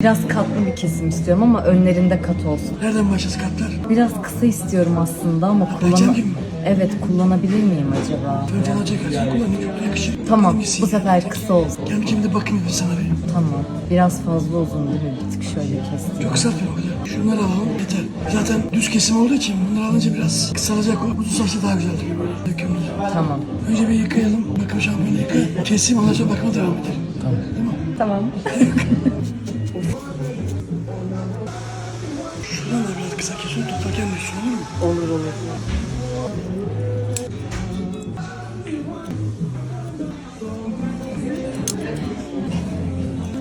Biraz katlı bir kesim istiyorum ama önlerinde kat olsun. Nereden başlasın katlar? Biraz kısa istiyorum aslında ama kullan gibi mi? Evet kullanabilir miyim acaba? Önce alacak kadar kullan. Çok yakışır. Tamam bu sefer kısa olsun. Gel şimdi de bakayım bir sana bir. Tamam. Biraz fazla uzun değil mi? Bir tık şöyle kestim. Çok kısaltma o kadar. Şunları alalım yeter. Zaten düz kesim olduğu için bunları alınca biraz kısalacak o. Uzun saçlı daha güzel duruyor böyle. Dökümlü. Tamam. Önce bir yıkayalım. Bakım şampuanla yıka. Ondan sonra bakıma devam edelim. Tamam. Tamam. Şuradan da biraz kısa. Tutarken de su olur mu? olur olur.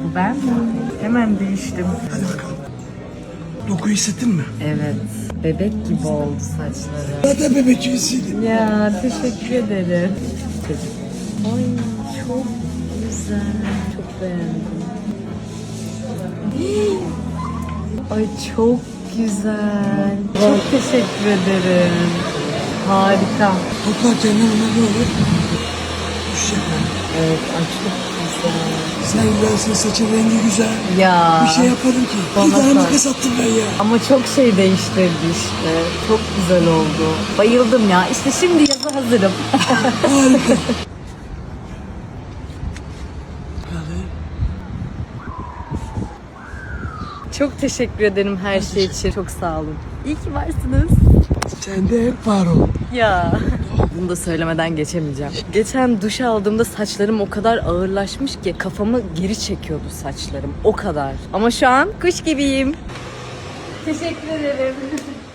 Bu ben mi? Hemen değiştim. Hadi bakalım. Dokuyu hissettin mi? Evet. Bebek gibi oldu saçları. Zaten bebek gibisiydi. Ya teşekkür ederim. Ay çok güzel. Çok beğendim. Ay çok güzel. Çok teşekkür ederim. Harika. Ne onlar ne olur? Yani. Evet çok güzel. Sen güzelsin, saçın rengi güzel. Ya. Bir şey yaparım ki. Bana Bir tane sor. makas attım ben ya. Ama çok şey değiştirdi işte. Çok güzel oldu. Bayıldım ya. İşte şimdi yaza hazırım. Harika. Çok teşekkür ederim her şey için. Çok sağ olun. İyi ki varsınız. Sen de hep var ol. Ya. Bunu da söylemeden geçemeyeceğim. Geçen duş aldığımda saçlarım o kadar ağırlaşmış ki kafamı geri çekiyordu saçlarım. O kadar. Ama şu an kuş gibiyim. Teşekkür ederim.